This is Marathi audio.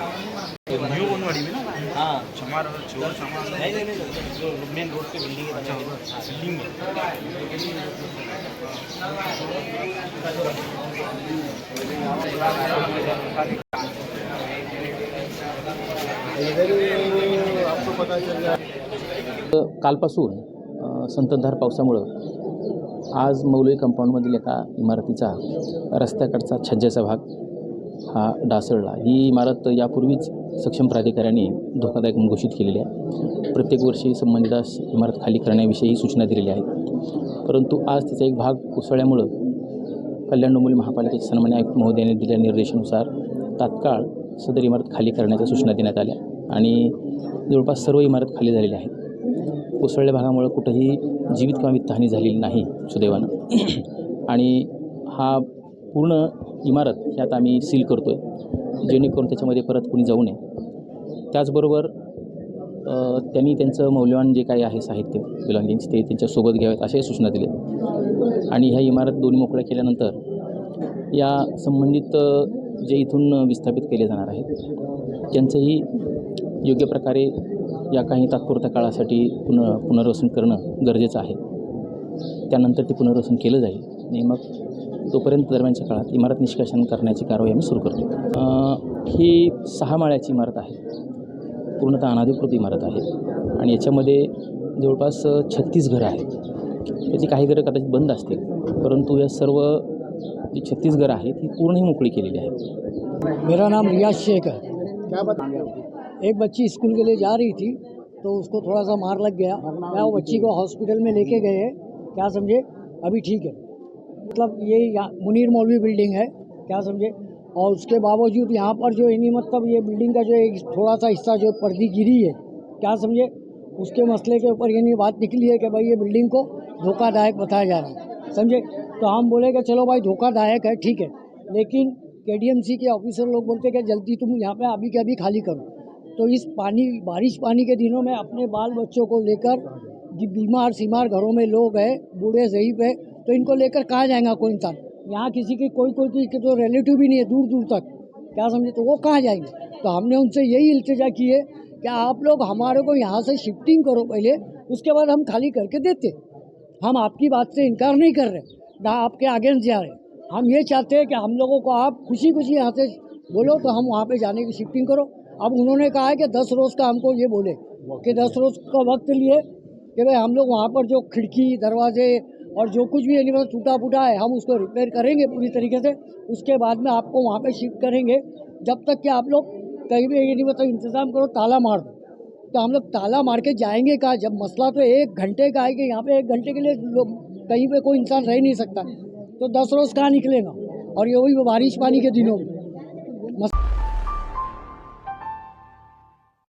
न्यू गोंदवाड़ी में ना हाँ चमार चोर चमार नहीं नहीं नहीं जो मेन रोड पे बिल्डिंग है अच्छा बिल्डिंग में आपको पता चल जाए कालपासून संततधार पावसामुळं आज मौलवी कंपाऊंडमधील एका इमारतीचा रस्त्याकडचा छज्जाचा भाग हा डासळला ही इमारत यापूर्वीच सक्षम प्राधिकाऱ्यांनी धोकादायक म्हणून घोषित केलेली आहे. प्रत्येक वर्षी संबंधित इमारत खाली करण्याविषयी सूचना दिलेल्या आहेत. परंतु आज तिचा एक भाग कोसळल्यामुळं कल्याण डोंबिवली महापालिकेचे सन्मान्य आयुक्त महोदयाने दिलेल्या निर्देशानुसार तात्काळ सदर इमारत खाली करण्याच्या सूचना देण्यात आल्या आणि जवळपास सर्व इमारत खाली झालेल्या आहेत. कोसळल्या भागामुळं कुठंही जीवित किंवा वित्तहानी झालेली नाही सुदैवानं. आणि हा पूर्ण इमारत ही आता आम्ही सील करतो आहे जेणेकरून त्याच्यामध्ये परत कुणी जाऊ नये. त्याचबरोबर त्यांनी त्यांचं मौल्यवान जे काही आहे साहित्य बिलॉंगिंग्स ते त्यांच्यासोबत घ्यावेत अशाही सूचना दिल्या आणि ह्या इमारत दोन्ही मोकळ्या केल्यानंतर या संबंधित जे इथून विस्थापित केले जाणार आहेत त्यांचंही योग्य प्रकारे या काही तात्पुरत्या काळासाठी पुन पुनर्वसन करणं गरजेचं आहे. त्यानंतर ते पुनर्वसन केलं जाईल. आणि मग तोपर्यंत दरम्यानच्या काळात इमारत निष्कासन करण्याची कारवाई आम्ही सुरू करतो. ही सहा माळ्याची इमारत आहे. पूर्णतः अनाधिकृत इमारत आहे. आणि याच्यामध्ये जवळपास छत्तीस घरं आहेत. त्याची काही घरं कदाचित बंद असतील. परंतु या सर्व जी छत्तीस घरं आहेत ही पूर्णही मोकळी केलेली आहे मेरा नाम रियाज शेख है। क्या बता एक बच्ची स्कूल के लिए जा रही थी तो उसको थोड़ा सा मार लग गया। क्या वो बच्ची को हॉस्पिटल में लेके गए क्या समझे? अभी ठीक है। मतलब ये मुनीर मौलवी बिल्डिंग है, क्या समझे? और उसके बावजूद यहाँ पर जो इन्हीं मतलब ये बिल्डिंग का जो एक थोड़ा सा हिस्सा जो पर्दी गिरी है, क्या समझे? उसके मसले के ऊपर ये नहीं बात निकली है कि भाई ये बिल्डिंग को धोखादायक बताया जा रहा है, समझे? तो हम बोले कि चलो भाई धोखादायक है, ठीक है, लेकिन के के ऑफिसर लोग बोलते कि जल्दी तुम यहाँ पे अभी के अभी खाली करो। तो इस पानी, बारिश पानी के दिनों में अपने बाल बच्चों को लेकर बीमार सीमार घरों में लोग हैं, बूढ़े ज़यीफ है तो इनको लेकर कहाँ जाएगा कोई इंसान? यहाँ किसी की कोई कोई की तो रिलेटिव भी नहीं है, दूर दूर तक। क्या समझे? तो वो कहाँ जाएँगे? तो हमने उनसे यही इल्तजा की है कि आप लोग हमारे को यहाँ से शिफ्टिंग करो पहले, उसके बाद हम खाली करके देते। हम आपकी बात से इनकार नहीं कर रहे, ना आपके अगेंस्ट जा रहे। हम ये चाहते हैं कि हम लोगों को आप खुशी खुशी यहाँ से बोलो तो हम वहाँ पे जाने की शिफ्टिंग करो। अब उन्होंने कहा है कि दस रोज़ का हमको ये बोले कि दस रोज़ का वक्त लिए कि भाई हम लोग वहाँ पर जो खिड़की, दरवाजे और जो कुछ भी एनिमल टूटा फूटा है, हम उसको रिपेयर करेंगे पूरी तरीके से। उसके बाद में आपको वहाँ पे शिफ्ट करेंगे। जब तक कि आप लोग कहीं भी नहीं मतलब इंतज़ाम करो, ताला मार दो। तो हम लोग ताला मार के जाएँगे कहाँ? जब मसला तो एक घंटे का है कि यहाँ पे एक घंटे के लिए कहीं पे कोई इंसान रह नहीं सकता। तो दस रोज़ कहाँ निकलेगा? और ये वही बारिश पानी के दिनों में।